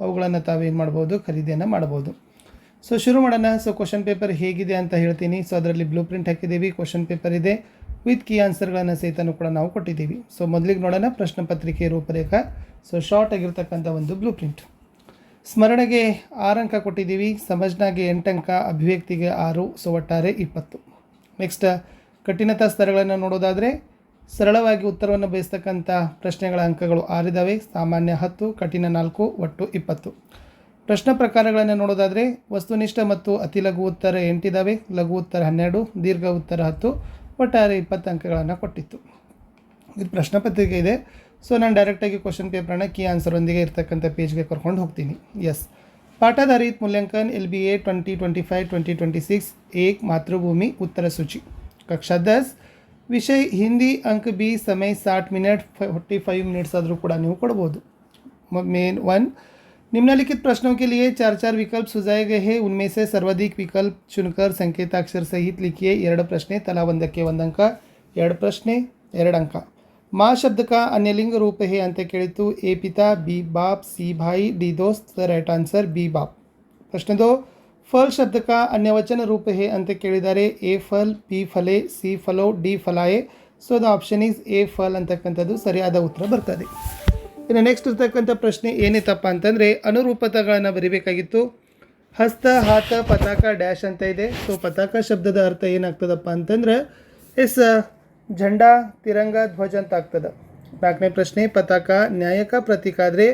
ಅವುಗಳನ್ನು ತಾವೇನು ಮಾಡ್ಬೋದು? ಖರೀದಿಯನ್ನು ಮಾಡ್ಬೋದು. ಸೊ ಶುರು ಮಾಡೋಣ. ಸೊ ಕ್ವಶನ್ ಪೇಪರ್ ಹೇಗಿದೆ ಅಂತ ಹೇಳ್ತೀನಿ. ಸೊ ಅದರಲ್ಲಿ ಬ್ಲೂ ಪ್ರಿಂಟ್ ಹಾಕಿದ್ದೀವಿ. ಕ್ವಶನ್ ಪೇಪರ್ ಇದೆ. ವಿತ್ ಕೀ ಆನ್ಸರ್ಗಳನ್ನು ಸಹಿತನೂ ಕೂಡ ನಾವು ಕೊಟ್ಟಿದ್ದೀವಿ. ಸೊ ಮೊದಲಿಗೆ ನೋಡೋಣ. ಪ್ರಶ್ನೆ ಪತ್ರಿಕೆ ರೂಪರೇಖ. ಸೊ ಶಾರ್ಟ್ ಆಗಿರ್ತಕ್ಕಂಥ ಒಂದು ಬ್ಲೂ ಪ್ರಿಂಟ್ ಸ್ಮರಣೆಗೆ ಆರು ಅಂಕ ಕೊಟ್ಟಿದ್ದೀವಿ. ಸಮಜ್ನಾಗೆ ಎಂಟು ಅಂಕ, ಅಭಿವ್ಯಕ್ತಿಗೆ ಆರು, ಸೊ, ಒಟ್ಟಾರೆ ಇಪ್ಪತ್ತು. ನೆಕ್ಸ್ಟ್ ಕಠಿಣತಾ ಸ್ತರಗಳನ್ನು ನೋಡೋದಾದರೆ ಸರಳವಾಗಿ ಉತ್ತರವನ್ನು ಬಯಸ್ತಕ್ಕಂಥ ಪ್ರಶ್ನೆಗಳ ಅಂಕಗಳು ಆರಿದಾವೆ. ಸಾಮಾನ್ಯ ಹತ್ತು, ಕಠಿಣ ನಾಲ್ಕು, ಒಟ್ಟು ಇಪ್ಪತ್ತು. ಪ್ರಶ್ನೆ ಪ್ರಕಾರಗಳನ್ನು ನೋಡೋದಾದರೆ, ವಸ್ತುನಿಷ್ಠ ಮತ್ತು ಅತಿ ಲಘು ಉತ್ತರ ಎಂಟಿದ್ದಾವೆ ಲಘು ಉತ್ತರ ಹನ್ನೆರಡು, ದೀರ್ಘ ಉತ್ತರ ಹತ್ತು, ಒಟ್ಟಾರೆ ಇಪ್ಪತ್ತು ಅಂಕಗಳನ್ನು ಕೊಟ್ಟಿತ್ತು. ಇದು ಪ್ರಶ್ನೆ ಪತ್ರಿಕೆ ಇದೆ. ಸೊ ನಾನು ಡೈರೆಕ್ಟಾಗಿ ಕ್ವಶನ್ ಪೇಪರನ್ನ ಕೀ ಆನ್ಸರೊಂದಿಗೆ ಇರ್ತಕ್ಕಂಥ ಪೇಜ್ಗೆ ಕರ್ಕೊಂಡು ಹೋಗ್ತೀನಿ. ಎಸ್ ಪಾಠಾಧಾರಿತ ಮೂಲ್ಯಾಂಕನ್ L B A twenty twenty five twenty twenty six ಏಕ್, ಮಾತೃಭೂಮಿ, ಉತ್ತರ ಸೂಚಿ. ಕಕ್ಷಾ ದಸ್ विषय हिंदी अंक बी समय साठ मिनट फोर्टी फाइव मिनट्स कूड़ा नहीं कोई मेन वन निम्नलिखित प्रश्नों के लिए चार चार विकल्प सुझाए गए हैं उनमें से सर्वाधिक विकल्प चुनकर संकेताक्षर सहित लिखिए एर प्रश्ने तलावंद के वंद अंक एर प्रश्ने एर अंक माँ शब्द का अन्यलिंग रूप है अंत केतु ए पिता बी बाप सी भाई डी दोस्त द राइट आंसर बी बाप प्रश्न दो ಫಲ್ ಶಬ್ದಕ ಅನ್ಯವಚನ ರೂಪ ಹೇ ಅಂತ ಕೇಳಿದ್ದಾರೆ ಎ ಫಲ್ ಪಿ ಫಲೆ, ಸಿ ಫಲೋ, D ಫಲಾಯೆ. So the option is A ಫಲ್ ಅಂತಕ್ಕಂಥದ್ದು ಸರಿಯಾದ ಉತ್ತರ ಬರ್ತದೆ. ಇನ್ನು ನೆಕ್ಸ್ಟ್ ಇರ್ತಕ್ಕಂಥ ಪ್ರಶ್ನೆ ಏನಿತ್ತಪ್ಪ ಅಂತಂದರೆ ಅನುರೂಪತಗಳನ್ನು ಬರಿಬೇಕಾಗಿತ್ತು. ಹಸ್ತ, ಹಾತ, ಪತಾಕ, ಡ್ಯಾಶ್ ಅಂತ ಇದೆ. ಸೊ ಪತಾಕ ಶಬ್ದದ ಅರ್ಥ ಏನಾಗ್ತದಪ್ಪ ಅಂತಂದ್ರೆ ಎಸ್, ಝಂಡಾ, ತಿರಂಗ, ಧ್ವಜ ಅಂತ ಆಗ್ತದೆ. ನಾಲ್ಕನೇ ಪ್ರಶ್ನೆ, ಪತಾಕ ನ್ಯಾಯಕ ಪ್ರತೀಕ ಆದರೆ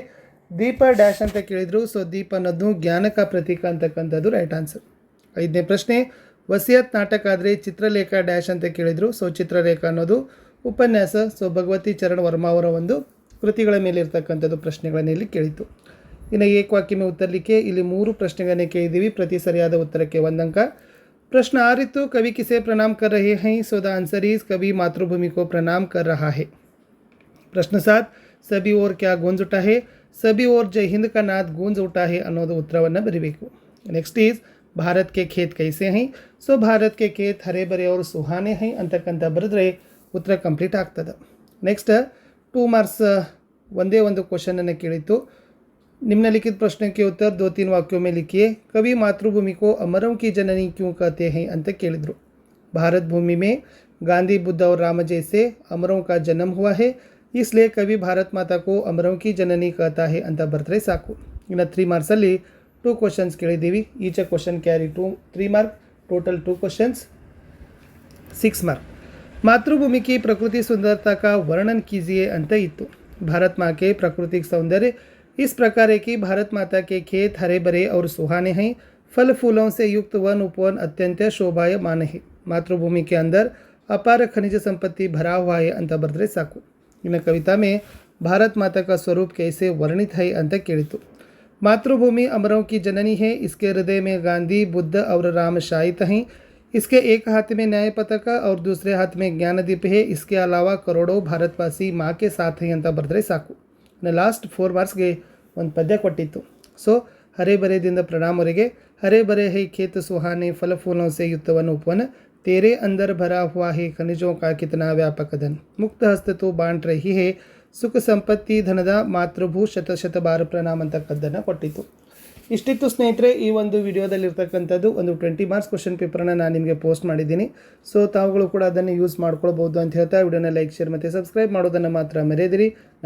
ದೀಪ ಡ್ಯಾಶ್ ಅಂತ ಕೇಳಿದರು ಸೊ ದೀಪ ಅನ್ನೋದು ಜ್ಞಾನಕ ಪ್ರತೀಕ ಅಂತಕ್ಕಂಥದ್ದು ರೈಟ್ ಆನ್ಸರ್ ಐದನೇ ಪ್ರಶ್ನೆ, ವಸಿಯತ್ ನಾಟಕ ಆದರೆ ಚಿತ್ರಲೇಖ ಡ್ಯಾಶ್ ಅಂತ ಕೇಳಿದರು ಸೊ ಚಿತ್ರಲೇಖ ಅನ್ನೋದು ಉಪನ್ಯಾಸ ಸೊ ಭಗವತಿ ಚರಣ್ ವರ್ಮಾ ಅವರ ಒಂದು ಕೃತಿಗಳ ಮೇಲೆ ಇರ್ತಕ್ಕಂಥದ್ದು ಪ್ರಶ್ನೆಗಳನ್ನು ಇಲ್ಲಿ ಕೇಳಿತು ಇನ್ನು ಏಕವಾಕ್ಯಮೆ ಉತ್ತರಲಿಕ್ಕೆ ಇಲ್ಲಿ ಮೂರು ಪ್ರಶ್ನೆಗಳನ್ನೇ ಕೇಳಿದ್ದೀವಿ. ಪ್ರತಿ ಸರಿಯಾದ ಉತ್ತರಕ್ಕೆ ಒಂದಂಕ. ಪ್ರಶ್ನೆ ಆರಿತು ಕವಿ ಕಿಸೆ ಪ್ರಣಾಮ್ ಕರ್ ರಹೆ ಹೈ ಸೊ ದ ಆನ್ಸರ್ ಈಸ್ ಕವಿ ಮಾತೃಭೂಮಿ ಕೋ ಪ್ರಣಾಮ್ ಕರ್ ರಹಾ ಹೆ. ಪ್ರಶ್ನ ಸಾತ್ ಸಬಿ ಓರ್ ಕ್ಯಾ ಗೊಂಜುಟ ಹೆ? ಸಬಿ ಓರ್ ಜೈ ಹಿಂದ್ ಕಾ ನಾದ್ ಗೂಂಜ್ ಉಠಾ ಹೇ ಅನ್ನೋದು ಉತ್ತರವನ್ನು ಬರೀಬೇಕು next is Bharat K Khet ಕೈಸೆ high so Bharat K Khet ಹರೆ ಬರೆ ಅವರು ಸುಹಾನೆ ಹೈ ಅಂತಕ್ಕಂಥ ಬರೆದ್ರೆ ಉತ್ತರ ಕಂಪ್ಲೀಟ್ ಆಗ್ತದೆ ನೆಕ್ಸ್ಟ್ ಟೂ ಮಾರ್ಕ್ಸ್ ಒಂದೇ ಒಂದು ಕ್ವಶನನ್ನು ಕೇಳಿತ್ತು निम्नलिखित प्रश्न के उत्तर दो तीन वाक्यों में लिखिए कवि मातृभूमि को अमरों की जननी क्यों कहते हैं ಅಂತ ಕೇಳಿದರು भारत भूमि में गांधी बुद्ध और राम जैसे अमरों का जन्म हुआ है इसलिए कवि भारत माता को अमरों की जननी कहता है ಅಂತ ಬರೆದ್ರೆ ಸಾಕು ಇನ್ನು ತ್ರೀ ಮಾರ್ಕ್ಸಲ್ಲಿ ಟೂ ಕ್ವಶನ್ಸ್ ಕೇಳಿದ್ದೀವಿ each a question carry two three mark total two questions six mark मातृभूमि की प्रकृति सुंदरता का वर्णन कीजिए ಅಂತ ಇತ್ತು भारत माँ के प्राकृतिक सौंदर्य इस प्रकार है कि भारत माता के खेत हरे भरे और सुहाने हैं फल फूलों से युक्त वन उपवन अत्यंत शोभायमान है मातृभूमि के अंदर अपार खनिज संपत्ति भरा हुआ है ಅಂತ ಬರೆದ್ರೆ ಸಾಕು ಇನ್ನು ಕವಿತಾ में भारत माता का स्वरूप कैसे वर्णित है ಅಂತ ಕೇಳಿತು मातृभूमि अमरों की जननी है इसके हृदय में गांधी बुद्ध और राम शाहित हैं इसके एक हाथ में न्याय पताका और दूसरे हाथ में ज्ञानदीप है इसके अलावा करोड़ों भारतवासी माँ के साथ हैं ಅಂತ ಬರೆದ್ರೆ ಸಾಕು ಇನ್ನು ಲಾಸ್ಟ್ ಫೋರ್ ಮಾರ್ಕ್ಸ್ಗೆ ಒಂದು ಪದ್ಯ ಕೊಟ್ಟಿತ್ತು ಸೊ ಹರೆ ಬರೆದಿಂದ ಪ್ರಣಾಮವರೆಗೆ ಹರೆ ಬರೆ ಹೈ ಖೇತ್ ಸುಹಾನೆ ಫಲ ಫೂಲೋं से युक्त वन उपवन तेरे अंदर भरा हुआ है खनिजों का कितना व्यापक धन मुक्त हस्त तो बांट रही है ಸುಖ ಸಂಪತ್ತಿ ಧನದ ಮಾತೃಭೂ ಶತ ಶತ ಬಾರ ಪ್ರಣಾಮ ಅಂತಕ್ಕದ್ದನ್ನು ಕೊಟ್ಟಿತ್ತು ಇಷ್ಟಿತ್ತು ಸ್ನೇಹಿತರೆ ಈ ಒಂದು ವಿಡಿಯೋದಲ್ಲಿರ್ತಕ್ಕಂಥದ್ದು ಒಂದು ಟ್ವೆಂಟಿ ಮಾರ್ಕ್ಸ್ ಕ್ವಶನ್ ಪೇಪರನ್ನು ನಾನು ನಿಮಗೆ ಪೋಸ್ಟ್ ಮಾಡಿದ್ದೀನಿ ಸೊ ತಾವುಗಳು ಕೂಡ ಅದನ್ನು ಯೂಸ್ ಮಾಡ್ಕೊಳ್ಬೋದು ಅಂತ ಹೇಳ್ತಾ ವಿಡಿಯೋನ ಲೈಕ್ ಶೇರ್ ಮತ್ತು ಸಬ್ಸ್ಕ್ರೈಬ್ ಮಾಡೋದನ್ನು ಮಾತ್ರ ಮರೆಯದಿರಿ